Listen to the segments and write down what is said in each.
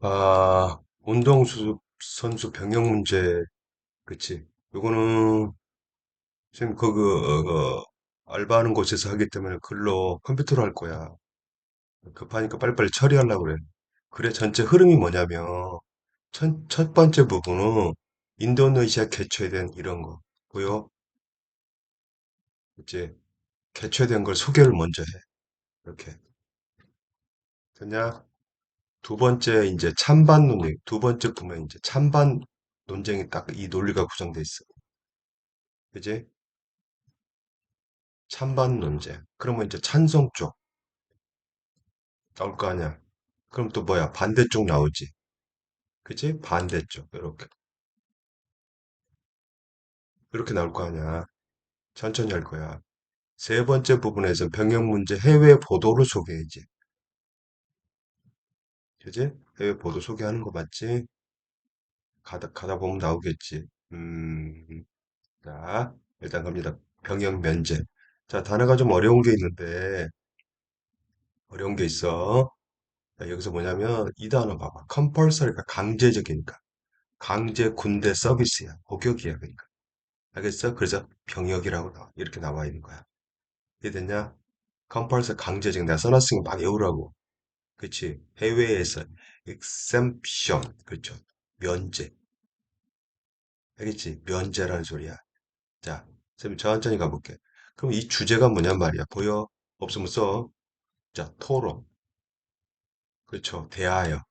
아, 운동수 선수 병역 문제, 그치. 요거는, 지금 그, 그, 어, 그, 알바하는 곳에서 하기 때문에 글로 컴퓨터로 할 거야. 급하니까 빨리빨리 처리하려고 그래. 그래, 전체 흐름이 뭐냐면, 첫, 첫 번째 부분은 인도네시아 개최된 이런 거. 보여? 이제 개최된 걸 소개를 먼저 해. 이렇게. 됐냐? 두 번째, 이제 찬반 논쟁. 두 번째 보면 이제 찬반 논쟁이 딱 이 논리가 구성돼 있어. 그지? 찬반 논쟁. 그러면 이제 찬성 쪽 나올 거 아니야. 그럼 또 뭐야? 반대쪽 나오지. 그지? 반대쪽. 이렇게. 이렇게 나올 거 아니야. 천천히 할 거야. 세 번째 부분에서 병역 문제 해외 보도를 소개해야지. 그지? 해외 보도 소개하는 거 맞지? 가다, 가다 보면 나오겠지. 음, 자, 일단 갑니다. 병역 면제. 자, 단어가 좀 어려운 게 있는데, 어려운 게 있어. 자, 여기서 뭐냐면, 이 단어 봐봐. compulsory가 강제적이니까. 강제 군대 서비스야. 복역이야, 그러니까. 알겠어? 그래서 병역이라고 나와. 이렇게 나와 있는 거야. 이해됐냐? compulsory 강제적. 내가 써놨으니까 많이 외우라고. 그치? 해외에서 exemption. 그렇죠? 면제. 알겠지? 면제라는 소리야. 자, 선생님 천천히 가볼게. 그럼 이 주제가 뭐냔 말이야. 보여? 없으면 써. 자, 토론. 그렇죠. 대하여.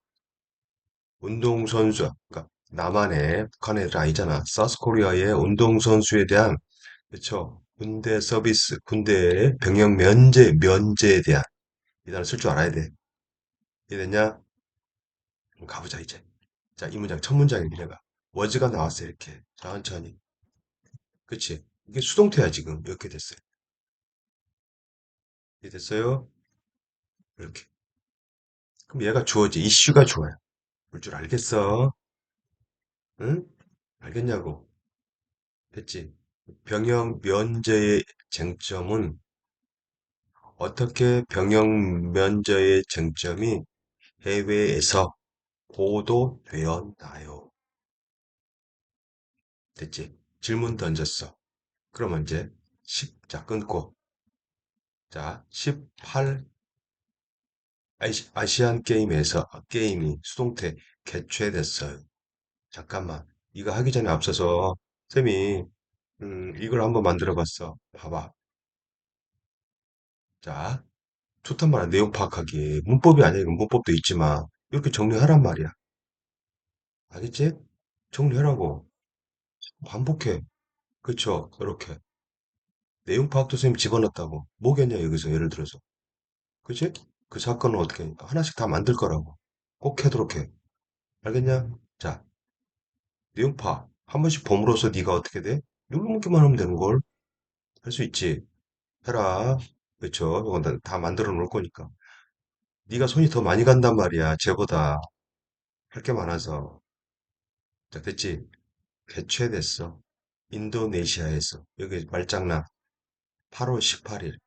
운동선수. 그러니까 남한의 북한 애들 아니잖아. 사우스코리아의 운동선수에 대한 그렇죠. 군대 서비스, 군대 병역 면제, 면제에 대한 이 단어 쓸 줄 알아야 돼. 이해됐냐? 그럼 가보자 이제. 자, 이 문장 첫 문장입니다. 내가 워즈가 나왔어 이렇게 천천히. 그치? 이게 수동태야 지금 이렇게 됐어요. 이해됐어요? 이렇게. 그럼 얘가 주어지 이슈가 좋아요. 볼줄 알겠어? 응? 알겠냐고. 됐지? 병역 면제의 쟁점은 어떻게 병역 면제의 쟁점이 해외에서 보도되었나요? 됐지? 질문 던졌어. 그러면 이제 10, 자, 끊고. 자, 18 아시, 아시안 게임에서 게임이 수동태 개최됐어요. 잠깐만. 이거 하기 전에 앞서서 쌤이 음, 이걸 한번 만들어 봤어. 봐봐. 자, 좋단 말이야. 내용 파악하기. 문법이 아니야. 문법도 있지만 이렇게 정리하란 말이야. 알겠지? 정리하라고. 반복해. 그쵸? 이렇게. 내용 파악도 선생님 집어넣었다고. 뭐겠냐, 여기서 예를 들어서. 그치? 그 사건은 어떻게, 하나씩 다 만들 거라고. 꼭 해도록 해. 알겠냐? 자, 내용 파악. 한 번씩 봄으로써 네가 어떻게 돼? 이렇게만 하면 되는 걸. 할 수 있지. 해라. 그쵸? 이건 다, 다 만들어 놓을 거니까. 네가 손이 더 많이 간단 말이야. 쟤보다. 할 게 많아서. 자, 됐지? 개최됐어. 인도네시아에서. 여기 말장난. 8월 18일.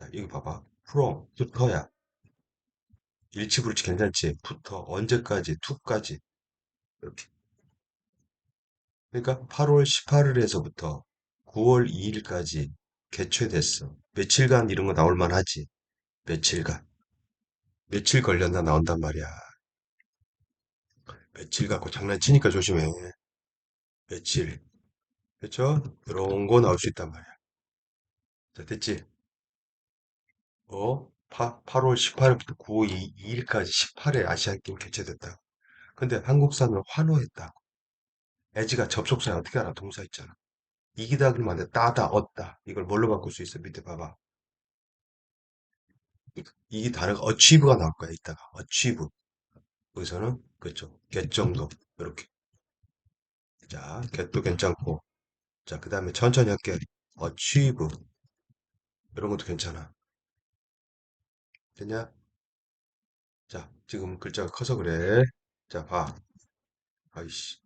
자, 이거 봐봐. from, 부터야. 일치불치 괜찮지? 부터, 언제까지, to까지. 이렇게. 그러니까 8월 18일에서부터 9월 2일까지 개최됐어. 며칠간 이런 거 나올 만 하지? 며칠간. 며칠 걸렸나 나온단 말이야. 며칠 갖고 장난치니까 조심해. 며칠. 그쵸? 이런 거 나올 수 있단 말이야. 자, 됐지? 어? 8, 월 18일부터 9월 2일까지 18회 아시안게임 개최됐다. 근데 한국사는 환호했다. 에지가 접속사에 어떻게 알아? 동사 있잖아. 이기다 그러면 안 돼. 따다, 얻다. 이걸 뭘로 바꿀 수 있어? 밑에 봐봐. 이 단어가 achieve가 나올 거야, 이따가. achieve. 여기서는, 그렇죠. get 정도. 이렇게. 자, get도 괜찮고. 자, 그 다음에 천천히 할게. achieve. 이런 것도 괜찮아. 됐냐? 자, 지금 글자가 커서 그래. 자, 봐. 아이씨.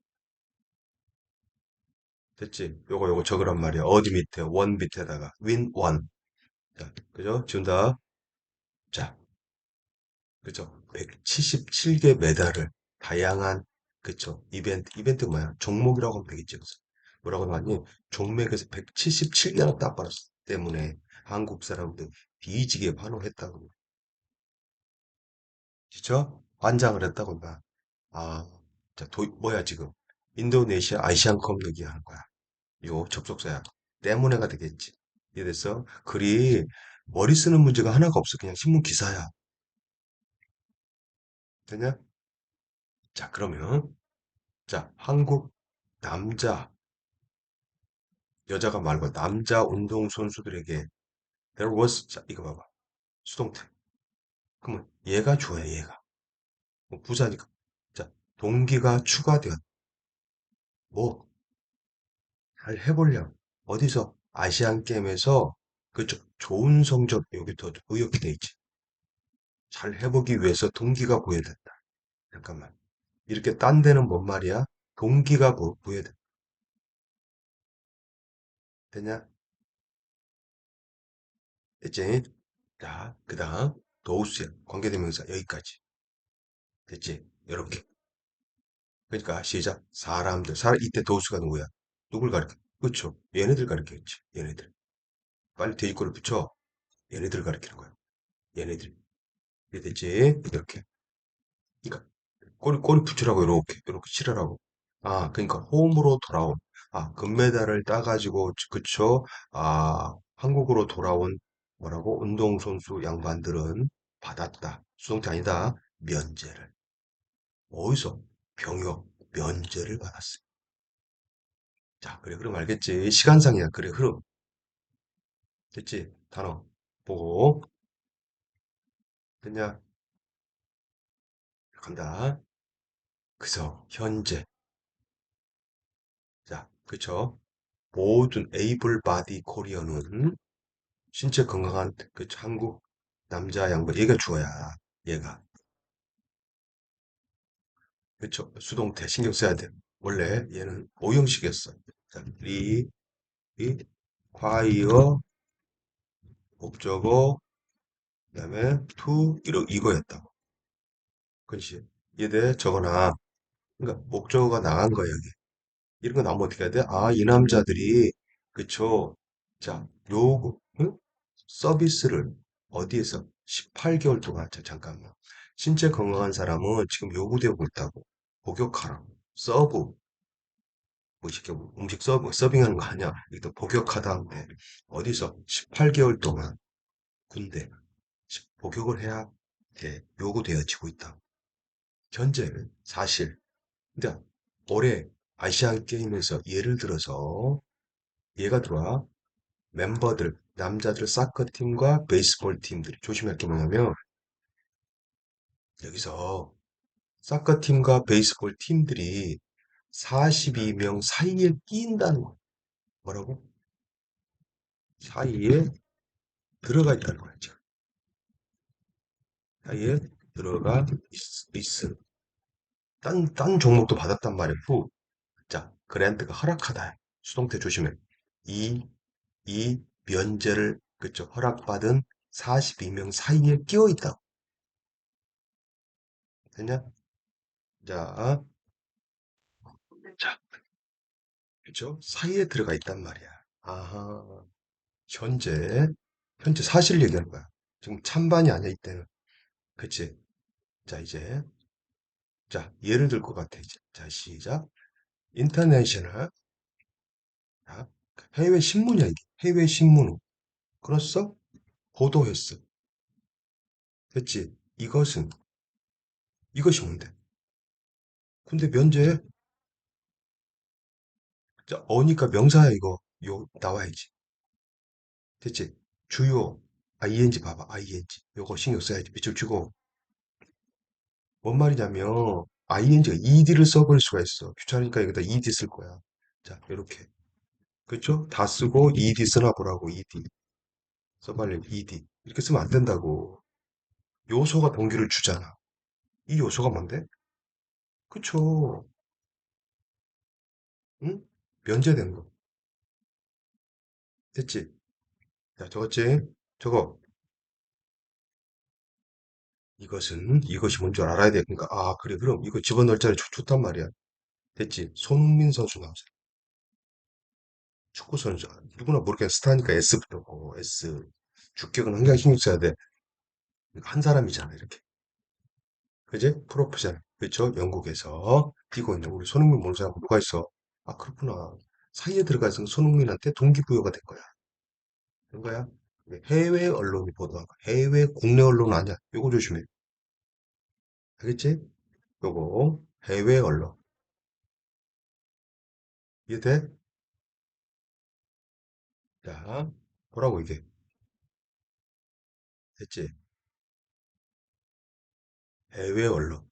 됐지? 요거, 요거 적으란 말이야. 어디 밑에, 원 밑에다가. win, one. 자, 그죠? 지운다. 자, 그쵸? 177개 메달을 다양한 그쵸? 이벤트 이벤트 뭐야? 종목이라고 하면 되겠지. 그래서 뭐라고 나왔니? 종목에서 177개나 따받았기 때문에 한국 사람들 뒤지게 환호했다고. 그쵸? 환장을 했다고 봐. 아, 자, 도, 뭐야 지금? 인도네시아 아시안컵 얘기하는 거야. 요 접속사야. 때문에가 되겠지. 이해됐어? 글이 머리 쓰는 문제가 하나가 없어. 그냥 신문 기사야. 되냐? 자, 그러면 자, 한국 남자, 여자가 말고 남자 운동선수들에게 there was, 자, 이거 봐봐. 수동태. 그러면 얘가 좋아요, 얘가. 뭐 부사니까. 자, 동기가 추가되었. 뭐, 잘 해보려고. 어디서? 아시안 게임에서 그쪽 좋은 성적, 여기 더 의욕이 돼 있지. 잘 해보기 위해서 동기가 부여된다. 잠깐만. 이렇게 딴 데는 뭔 말이야? 동기가 부, 부여된다. 되냐? 됐지? 자, 그 다음, 도우스야. 관계대명사 여기까지. 됐지? 이렇게. 그러니까 시작. 사람들. 사람 이때 도수가 누구야? 누굴 가리켜? 그렇죠. 얘네들 가리켰지. 얘네들. 빨리 대입구를 붙여. 얘네들 가리키는 거야. 얘네들. 이해됐지? 이렇게. 그러니까 꼬리 꼬리 붙이라고 이렇게 이렇게 칠하라고. 아, 그러니까 홈으로 돌아온. 아, 금메달을 따가지고 그쵸? 아, 한국으로 돌아온 뭐라고? 운동 선수 양반들은 받았다. 수동태 아니다. 면제를. 어디서? 병역 면제를 받았어. 자, 그래, 그럼 알겠지? 시간상이야. 그래, 흐름. 됐지? 단어. 보고. 됐냐? 간다. 그래서, 현재. 자, 그쵸? 모든 에이블 바디 코리어는 신체 건강한 그 한국 남자 양반. 얘가 주어야. 얘가. 그쵸? 수동태 신경 써야 돼. 원래 얘는 오형식이었어. 자, 리, 리, 콰이어, 목적어, 그 다음에 투, 이러, 이거였다고. 그렇지. 얘들 적어놔. 그러니까 목적어가 나간 거야, 여기. 이런 거 나오면 어떻게 해야 돼? 아, 이 남자들이, 그쵸. 자, 요구, 응? 서비스를 어디에서? 18개월 동안, 자, 잠깐만. 신체 건강한 사람은 지금 요구되고 있다고. 복역하라고. 서브. 뭐, 이렇게 음식 서브, 서빙하는 거 아니야. 이거 복역하다는데, 어디서? 18개월 동안 군대, 복역을 해야 돼. 요구되어지고 있다. 현재, 사실. 근데 올해 아시안 게임에서 예를 들어서 얘가 들어와 멤버들 남자들 사커 팀과 베이스볼 팀들이 조심할 게 뭐냐면 여기서 사커 팀과 베이스볼 팀들이 42명 사이에 끼인다는 거 뭐라고? 사이에 들어가 있다는 거야 지금 사이에 들어가 있, 있음 딴, 딴 종목도 받았단 말이야 후. 자 그랜트가 허락하다 수동태 조심해 이 이 면제를 그쵸 허락받은 42명 사이에 끼어 있다고 됐냐? 자, 자, 그쵸? 사이에 들어가 있단 말이야. 아하, 현재, 현재 사실 얘기하는 거야. 지금 찬반이 아니야, 이때는. 그치? 자, 이제, 자, 예를 들 것 같아, 이제. 자, 시작. 인터내셔널. 자, 해외 신문이야, 이게. 해외 신문. 그렇어? 보도했어. 됐지? 이것은, 이것이 뭔데? 근데 면제, 자, 어니까 명사야, 이거. 요, 나와야지. 됐지? 주요, ing 봐봐, ing. 요거 신경 써야지. 밑줄 치고. 뭔 말이냐면, ing가 ed를 써버릴 수가 있어. 귀찮으니까 여기다 ed 쓸 거야. 자, 이렇게. 그쵸? 다 쓰고 ed 쓰나 보라고, ed. 써발려, ed. 이렇게 쓰면 안 된다고. 요소가 동기를 주잖아. 이 요소가 뭔데? 그쵸? 응? 면제된 거. 됐지? 자, 적었지? 저거. 이것은 이것이 뭔 줄 알아야 돼. 그러니까 아 그래 그럼 이거 집어넣을 자리 좋, 좋단 말이야. 됐지? 손흥민 선수 나오잖아. 축구 선수 누구나 모르게 스타니까 S부터 고 S. 주격은 항상 신경 써야 돼. 한 사람이잖아 이렇게. 그지? 프로프잖아. 그렇죠? 영국에서 뛰고 있는 우리 손흥민 모르는 사람 누가 있어? 아 그렇구나. 사이에 들어가서 손흥민한테 동기부여가 된 거야. 된 거야? 해외 언론이 보도한 거. 해외 국내 언론 아니야. 요거 조심해. 알겠지? 요거 해외 언론. 이해돼? 자, 뭐라고 이게? 됐지? 해외 언론.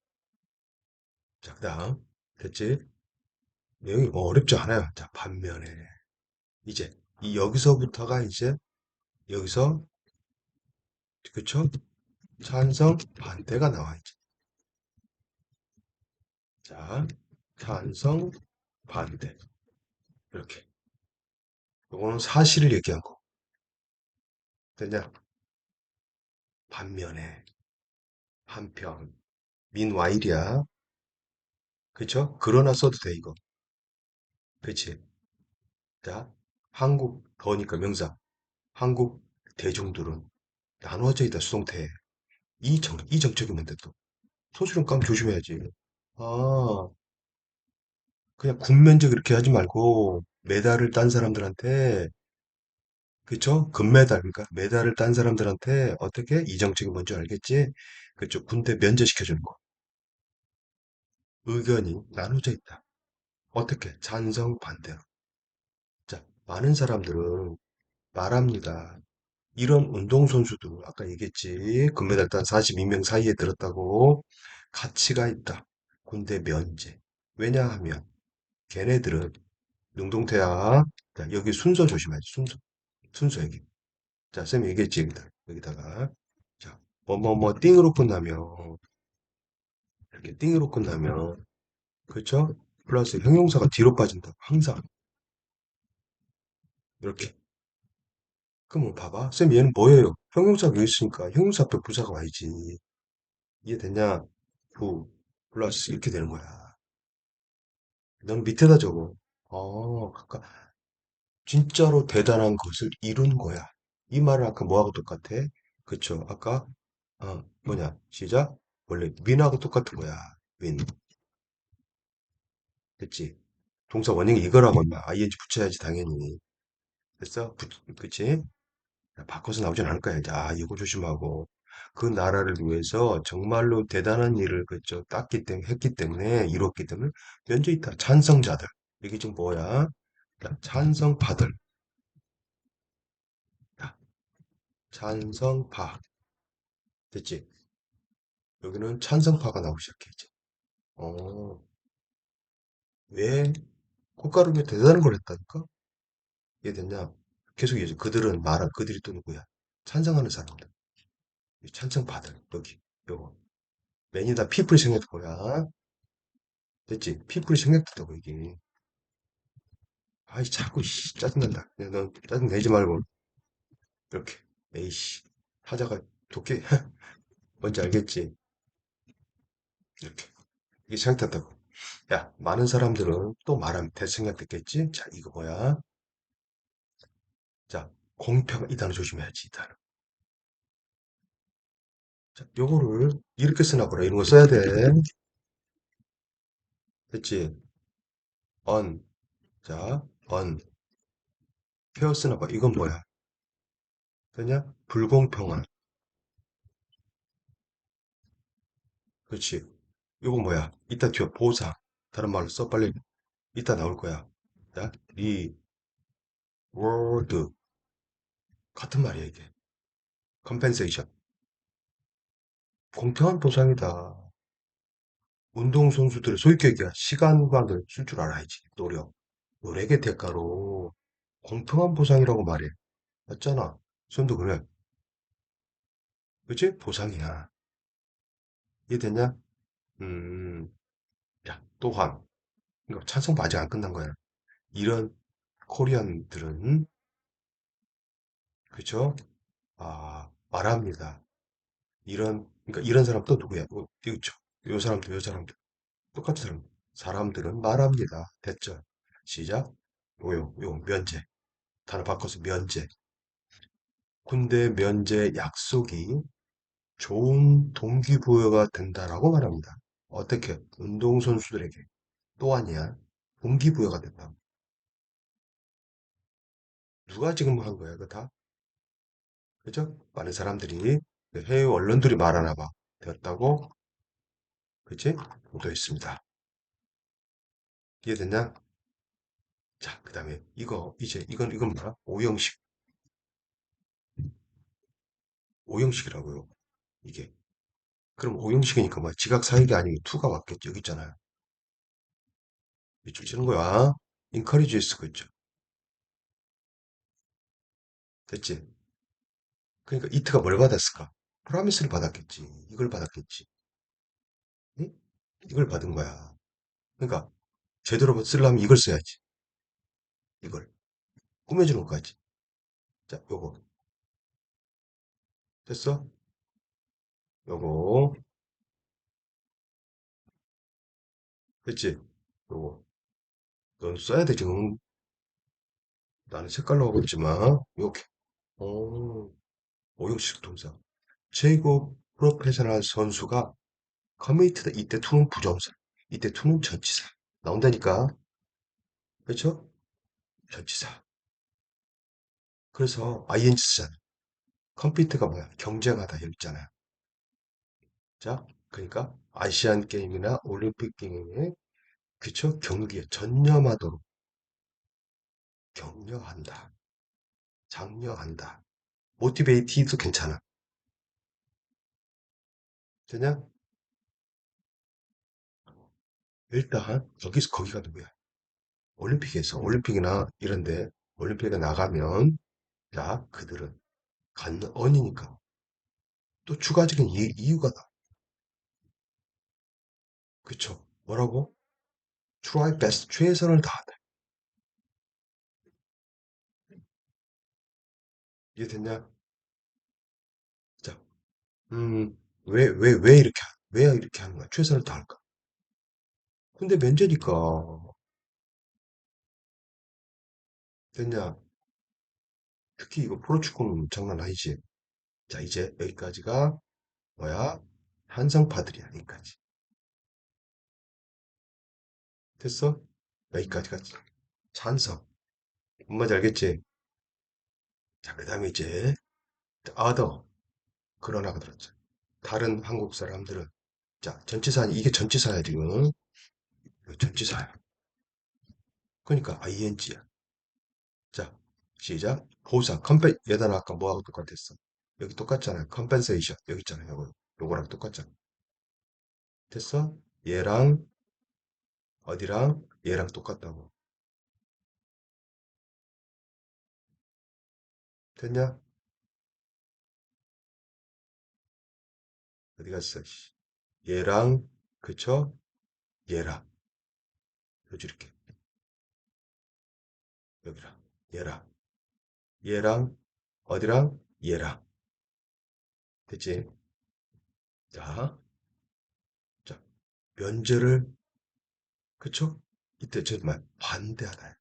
자, 그다음 됐지? 내용이 뭐 어렵지 않아요. 자, 반면에 이제 이 여기서부터가 이제 여기서 그쵸? 찬성 반대가 나와 있지. 자, 찬성 반대 이렇게. 이거는 사실을 얘기한 거. 됐냐? 반면에 한편 민와일이야. 그쵸? 그러나 써도 돼 이거. 그치? 자, 한국 더니까 명사. 한국 대중들은 나누어져 있다 수동태. 이 정, 이 정책이면 돼 또. 소수점 가면 조심해야지. 아, 그냥 군면적 이렇게 하지 말고 메달을 딴 사람들한테 그쵸? 금메달 그러니까 메달을 딴 사람들한테 어떻게 이 정책이 뭔지 알겠지? 그쵸? 군대 면제시켜주는 거. 의견이 나눠져 있다. 어떻게? 찬성 반대로. 자, 많은 사람들은 말합니다. 이런 운동선수들, 아까 얘기했지. 금메달 딴 42명 사이에 들었다고. 가치가 있다. 군대 면제. 왜냐하면 걔네들은 능동태야. 자, 여기 순서 조심하지. 순서. 순서 여기. 자, 쌤이 얘기했지. 여기다. 여기다가. 자, 뭐, 뭐, 뭐, 띵으로 끝나면, 이렇게 띵으로 끝나면, 그쵸? 플러스 형용사가 뒤로 빠진다. 항상. 이렇게. 그럼 봐봐. 쌤, 얘는 뭐예요? 형용사가 여기 있으니까 형용사 앞에 부사가 와야지. 이해됐냐? 부, 플러스 이렇게 되는 거야. 넌 밑에다 적어. 어, 아까 진짜로 대단한 것을 이룬 거야. 이 말은 아까 뭐하고 똑같아? 그쵸? 아까 어, 뭐냐? 시작. 원래 윈하고 똑같은 거야. 윈. 됐지? 동사 원형이 이거라고 인마. ing 붙여야지 당연히. 됐어? 붙, 그치? 바꿔서 나오진 않을 거야. 이제. 아, 이거 조심하고. 그 나라를 위해서 정말로 대단한 일을 그죠 땄기 때문에 했기 때문에 이뤘기 때문에 면제 있다. 찬성자들. 이게 지금 뭐야? 자, 찬성파들. 자, 찬성파. 됐지? 여기는 찬성파가 나오기 시작했지. 어, 왜 꽃가루에 대단한 걸 했다니까? 이해됐냐? 계속 얘기해. 그들은 말한 그들이 또 누구야? 찬성하는 사람들. 이 찬성파들. 여기. 요거. 맨이다 피플이 생겼을 거야. 됐지? 피플이 생겼다고 이게. 아이 자꾸 씨, 짜증난다. 그냥 너 짜증 내지 말고 이렇게. 에이씨. 하자가 좋게 뭔지 알겠지? 이렇게. 이게 생겼다고. 야, 많은 사람들은 또 말하면 대생각됐겠지? 자, 이거 뭐야? 자, 공평, 이 단어 조심해야지, 이 단어. 자, 요거를 이렇게 쓰나 보라. 이런 거 써야 돼. 됐지? on. 자, on. 페어 쓰나 봐. 이건 뭐야? 되냐? 불공평한. 그렇지. 이건 뭐야? 이따 뒤에 보상. 다른 말로 써. 빨리. 이따 나올 거야. 자, 리, 워드. 같은 말이야, 이게. 컴펜세이션. 공평한 보상이다. 운동선수들의 소유격이야. 시간관을 쓸줄 알아야지. 노력. 노력의 대가로 공평한 보상이라고 말해. 맞잖아. 손도 그래. 그치? 보상이야. 이해됐냐? 음, 야, 또한. 그러니까 찬성도 아직 안 끝난 거야. 이런 코리안들은, 그쵸? 아, 말합니다. 이런 그러니까 이런 사람 또 누구야? 어, 있죠. 요 사람도, 요 사람도. 똑같은 사람. 사람들은 말합니다. 됐죠? 시작. 요요, 요, 면제. 단어 바꿔서 면제. 군대 면제 약속이 좋은 동기부여가 된다라고 말합니다. 어떻게? 운동선수들에게. 또 아니야. 동기부여가 된다. 누가 지금 한 거야, 그거 다? 그죠? 많은 사람들이 그 해외 언론들이 말하나 봐. 되었다고, 그치? 보도했습니다. 이해됐냐? 자, 그 다음에 이거, 이제, 이건, 이건 뭐야? 오형식. 오형식이라고요. 이게. 그럼 오형식이니까 뭐야? 지각사역이 아니고 투가 왔겠죠. 여기 있잖아요. 이쪽 치는 거야. encourage 쓰고 있죠. 됐지? 그러니까 이트가 뭘 받았을까? 프라미스를 받았겠지. 이걸 받았겠지. 응? 이걸 받은 거야. 그러니까 제대로 쓰려면 이걸 써야지. 이걸. 꾸며주는 것까지. 자, 요거. 됐어? 요거. 됐지? 요거. 넌 써야 돼, 지금. 나는 색깔로 하고 있지만, 요렇게. 오, 오형식 동사. 제국 프로페셔널 선수가 커미트다. 이때 투는 부정사. 이때 투는 전치사. 나온다니까. 그렇죠? 전치사. 그래서 ing 쓰잖아. 컴퓨터가 뭐야? 경쟁하다 여기 있잖아요. 자, 그러니까 아시안 게임이나 올림픽 게임에 그쵸? 경기에 전념하도록 격려한다. 장려한다. 모티베이티도 괜찮아. 되냐? 일단 여기서 거기가 누구야? 올림픽에서 올림픽이나 이런데 올림픽에 나가면 자 그들은 간 언이니까 또 추가적인 이, 이유가 나. 그쵸? 뭐라고? try best 최선을 다하다. 이해됐냐? 자, 음, 왜, 왜, 왜 이렇게, 하- 왜 이렇게 하는 거야? 최선을 다할까? 근데 면제니까. 됐냐? 특히 이거 프로축구는 장난 아니지. 자, 이제 여기까지가 뭐야? 한성파들이야, 여기까지. 됐어? 여기까지가 찬성. 뭔 말인지 알겠지? 자, 그 다음에 이제, other. 그러나가 들었죠. 다른 한국 사람들은. 자, 전치사, 이게 전치사야, 지금. 전치사야. 그러니까 ing야. 자, 시작. 보상, 컴펜, 얘들아 아까 뭐하고 똑같았어? 여기 똑같잖아요. 컴펜세이션. 여기 있잖아요. 요거, 요거랑 똑같잖아. 됐어? 얘랑, 어디랑, 얘랑 똑같다고. 됐냐? 어디 갔어? 씨. 얘랑, 그쵸? 얘랑. 요지 이렇게. 여기랑. 얘랑. 얘랑, 어디랑? 얘랑. 됐지? 자, 자, 면제를, 그쵸? 이때 정말 반대하다.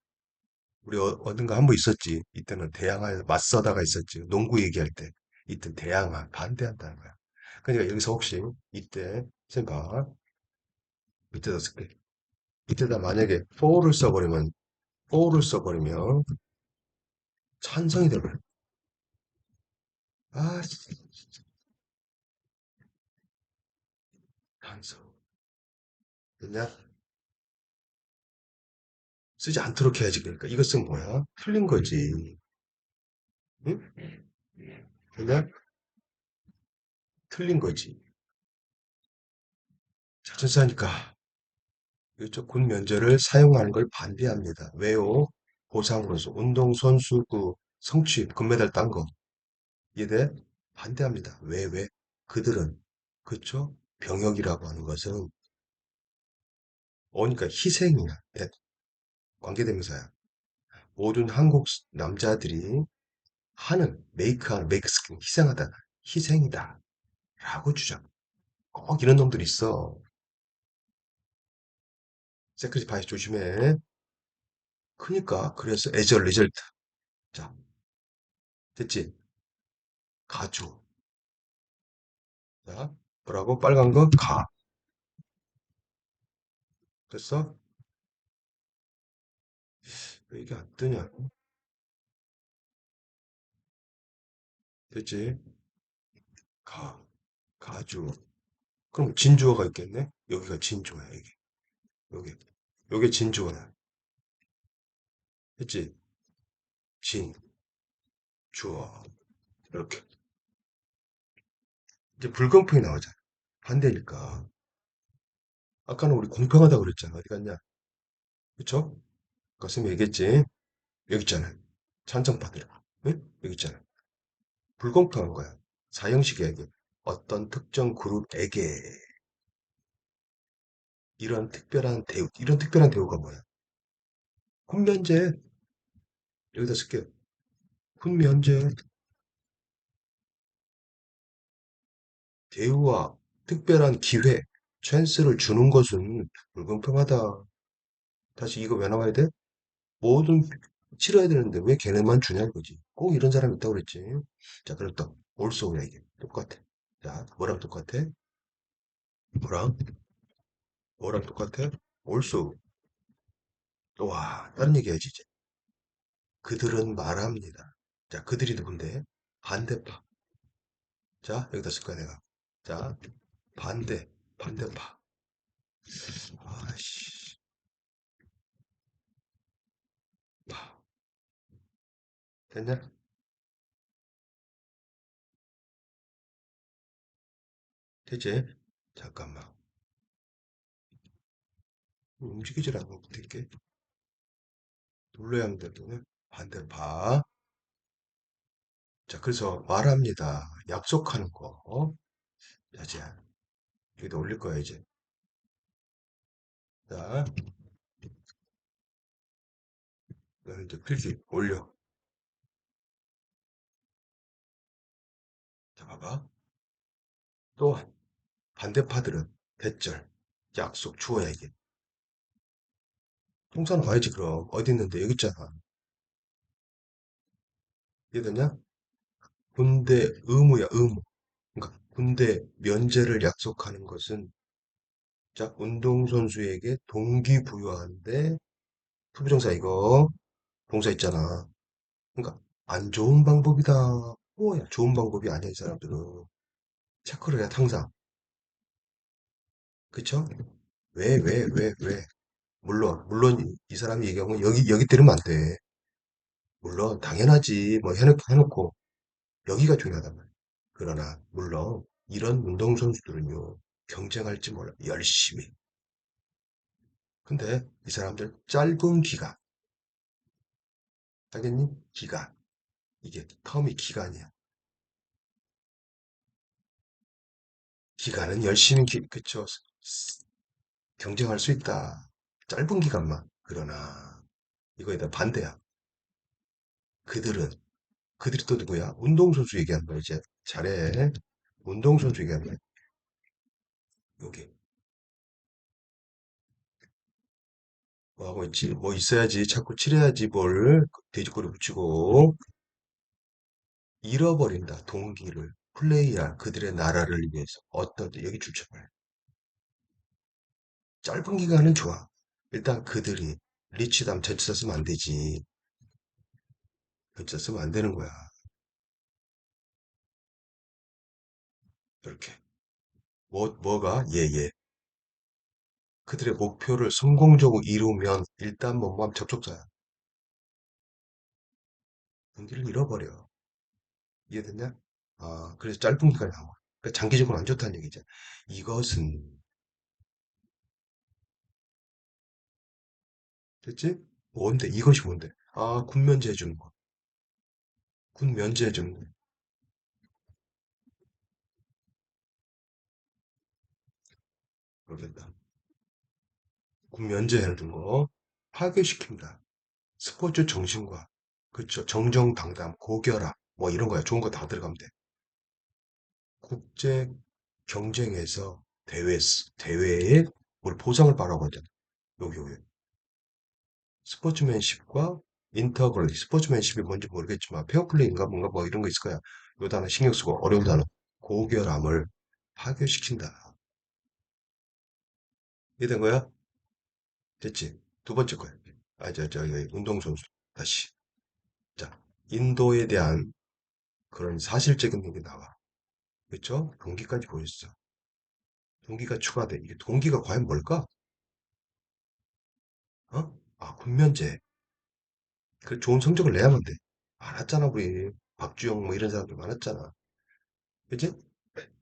우리 어, 어딘가 한 번 있었지. 이때는 대항할 맞서다가 있었지. 농구 얘기할 때. 이때 대항할 반대한다는 거야. 그러니까 여기서 혹시 이때 생각 밑에다 쓸게. 이때다 만약에 for를 써버리면 for를 써버리면 찬성이 되버려. 아. 찬성. 그냥 쓰지 않도록 해야지. 그러니까 이것은 뭐야? 틀린 거지. 응? 그냥 틀린 거지. 자천사니까 이쪽 군 면제를 사용하는 걸 반대합니다. 왜요? 보상으로서 운동선수 그 성취 금메달 딴 거. 이에 반대합니다. 왜, 왜? 그들은, 그쵸? 병역이라고 하는 것은, 오니까 희생이야. 예, 관계대명사야. 모든 한국 남자들이 하는, 메이크하는, 메이크 스킨, 희생하다. 희생이다. 라고 주장. 꼭 이런 놈들 있어. 세크리파이스 조심해. 그니까 그래서 애절 리절트. 자, 됐지? 가주. 자, 뭐라고? 빨간 거 가. 됐어? 왜 이게 안 뜨냐? 됐지? 가. 가주. 그럼 진주어가 있겠네? 여기가 진주어야, 이게. 여기. 요게 진주어야. 됐지? 진, 주어. 이렇게. 이제 불공평이 나오잖아. 반대니까. 아까는 우리 공평하다고 그랬잖아. 어디 갔냐? 그쵸? 아까 선생님이 얘기했지? 여기 있잖아. 찬정받으라. 응? 여기 있잖아. 불공평한 거야. 사형식에게. 어떤 특정 그룹에게 이런 특별한 대우, 이런 특별한 대우가 뭐야? 훈면제. 여기다 쓸게요. 훈면제. 대우와 특별한 기회, 찬스를 주는 것은 불공평하다. 다시 이거 왜 나와야 돼? 뭐든 치러야 되는데 왜 걔네만 주냐 이거지. 꼭 이런 사람이 있다고 그랬지. 자, 그럼 또 올소우야 이게. 똑같아. 자, 뭐랑 똑같아? 뭐랑? 뭐랑 똑같아? 올소우. 와, 다른 얘기 해야지 이제. 그들은 말합니다. 자, 그들이 누군데? 반대파. 자, 여기다 쓸 거야 내가. 자, 반대, 반대파. 아씨, 파. 됐냐? 됐지? 잠깐만. 움직이질 않고 붙을게. 눌러야 하는데 도 반대파. 자, 그래서 말합니다. 약속하는 거. 어? 자, 이제 여기다 올릴 거야, 이제. 자, 너는 이제 필기 올려. 자, 봐봐. 또한 반대파들은 대절, 약속 주어야 이게. 통사는 와야지 그럼. 어디 있는데 여기 있잖아. 이해되냐? 군대 의무야, 의무. 그러니까 군대 면제를 약속하는 것은 자, 운동선수에게 동기부여하는데 투부정사 이거 동사 있잖아. 그러니까 안 좋은 방법이다. 뭐야, 좋은 방법이 아니야, 이 사람들은. 체크를 해, 항상. 그쵸? 왜, 왜, 왜, 왜? 물론, 물론 이 사람이 얘기한 건 여기, 여기 때리면 안 돼. 물론, 당연하지. 뭐 해놓고, 해놓고. 여기가 중요하단 말이야. 그러나, 물론, 이런 운동선수들은요, 경쟁할지 몰라. 열심히. 근데 이 사람들 짧은 기간. 알겠니? 기간. 이게 텀이 기간이야. 기간은 열심히, 기, 그쵸? 경쟁할 수 있다. 짧은 기간만. 그러나, 이거에 대한 반대야. 그들은, 그들이 또 누구야? 운동선수 거야, 이제. 잘해. 운동선수 거야. 여기. 뭐 하고 있지? 뭐 있어야지. 자꾸 칠해야지 뭘. 돼지꼬리 붙이고. 잃어버린다. 동기를. 플레이할 그들의 나라를 위해서. 어떤, 여기 줄쳐봐요. 짧은 기간은 좋아. 일단 그들이 리치담 전치사 쓰면 안 되지. 전치사 쓰면 안 되는 거야. 이렇게. 뭐, 뭐가? 예, 예. 그들의 목표를 성공적으로 이루면 일단 뭐뭐하면 접촉자야. 동기를 잃어버려. 이해됐냐? 아, 그래서 짧은 기간에 나와. 그러니까 장기적으로 안 좋다는 얘기죠. 이것은 됐지? 뭔데? 이것이 뭔데? 아, 군 면제해 주는 거. 군 면제해 주는 거. 그러겠다. 군 면제해 주는 거. 파괴시킵니다. 스포츠 정신과 그쵸 정정당당 고결함 뭐 이런 거야. 좋은 거 다 들어가면 돼. 국제 경쟁에서 대회, 대회에 뭘 보상을 바라고 하잖아. 여기, 여기. 스포츠맨십과 인터글리, 스포츠맨십이 뭔지 모르겠지만, 페어플레이인가 뭔가 뭐 이런 거 있을 거야. 요 단어 신경 쓰고, 어려운 단어. 고결함을 파괴시킨다. 이해된 거야? 됐지? 두 번째 거야. 아, 저, 저, 운동선수. 다시. 자, 인도에 대한 그런 사실적인 게 나와. 그쵸? 동기까지 보였어. 동기가 추가돼. 이게 동기가 과연 뭘까? 어? 아, 군면제. 그 좋은 성적을 내야만 돼. 많았잖아, 우리. 박주영 뭐 이런 사람들 많았잖아. 그치?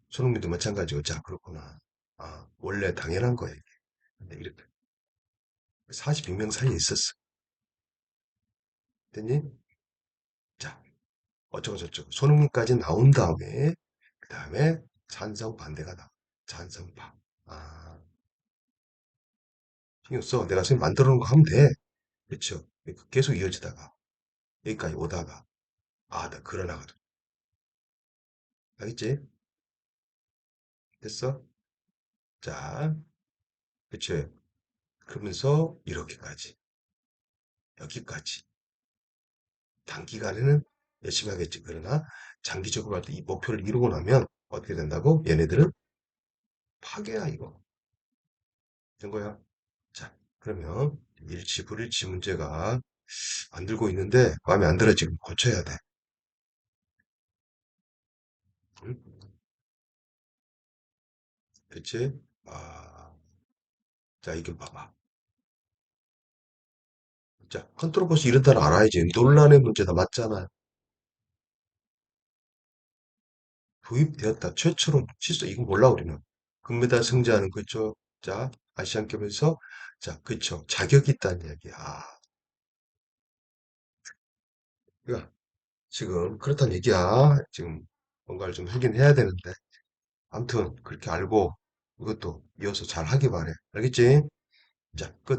손흥민도 마찬가지고. 자, 그렇구나. 아, 원래 당연한 거야, 이게. 근데 이렇게 40명 사이에 있었어. 됐니? 자, 어쩌고 저쩌고. 손흥민까지 나온 다음에, 그 다음에 찬성 반대가 나와. 찬성파. 아, 신경 써. 내가 지금 만들어 놓은 거 하면 돼. 그쵸? 계속 이어지다가, 여기까지 오다가, 아, 나 그러나거든. 알겠지? 됐어? 자, 그치? 그러면서 이렇게까지, 여기까지. 단기간에는 열심히 하겠지. 그러나 장기적으로 할때이 목표를 이루고 나면 어떻게 된다고? 얘네들은 파괴야, 이거. 된 거야. 자, 그러면 일치, 불일치 문제가 안 들고 있는데 마음에 안 들어 지금 고쳐야 돼. 응? 그치? 아, 자, 이게 봐봐. 자, 컨트롤버스 이런 단어 알아야지. 논란의 문제다. 맞잖아. 도입되었다. 최초로 실수 이거 몰라 우리는. 금메달 승자는 그쵸? 자, 아시안게임에서 자, 그쵸? 자격이 있다는 이야기야. 아, 그러니까 지금 그렇다는 얘기야. 지금 뭔가를 좀 하긴 해야 되는데. 아무튼 그렇게 알고 이것도 이어서 잘 하기 바래. 알겠지? 자, 끝.